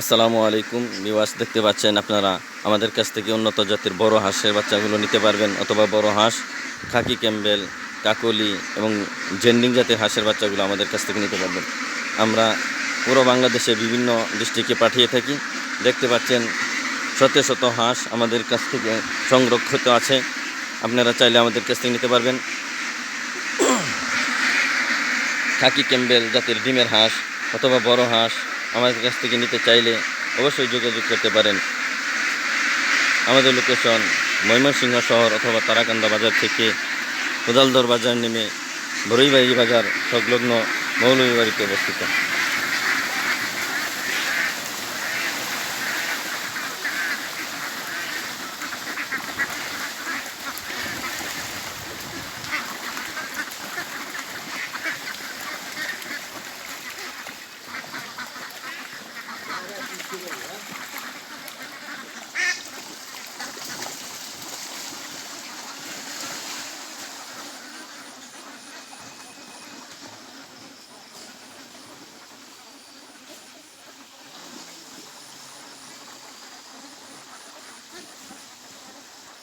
আসসালামু আলাইকুম বিওয়াস দেখতে পাচ্ছেন আপনারা আমাদের কাছ থেকে উন্নত জাতের বড় হাঁসের বাচ্চাগুলো নিতে পারবেন, অথবা বড় হাঁস, খাকি ক্যাম্বেল, কাকলি এবং জেন্ডিং জাতের হাঁসের বাচ্চাগুলো আমাদের কাছ থেকে নিতে পারবেন। আমরা পুরো বাংলাদেশে বিভিন্ন ডিস্ট্রিক্টে পাঠিয়ে থাকি। দেখতে পাচ্ছেন শত শত হাঁস আমাদের কাছ থেকে সংরক্ষিত আছে। আপনারা চাইলে আমাদের কাছ থেকে নিতে পারবেন। খাকি ক্যাম্বেল জাতের ডিমের হাঁস অথবা বড় হাঁস আমাদের কাছ থেকে নিতে চাইলে অবশ্যই যোগাযোগ করতে পারেন। আমাদের লোকেশন ময়মনসিংহ শহর অথবা তারাকান্দা বাজার থেকে কোদালদর বাজার নেমে বরৈবাড়ি বাজার সংলগ্ন মৌলভীবাড়িতে অবস্থিত। Obrigado.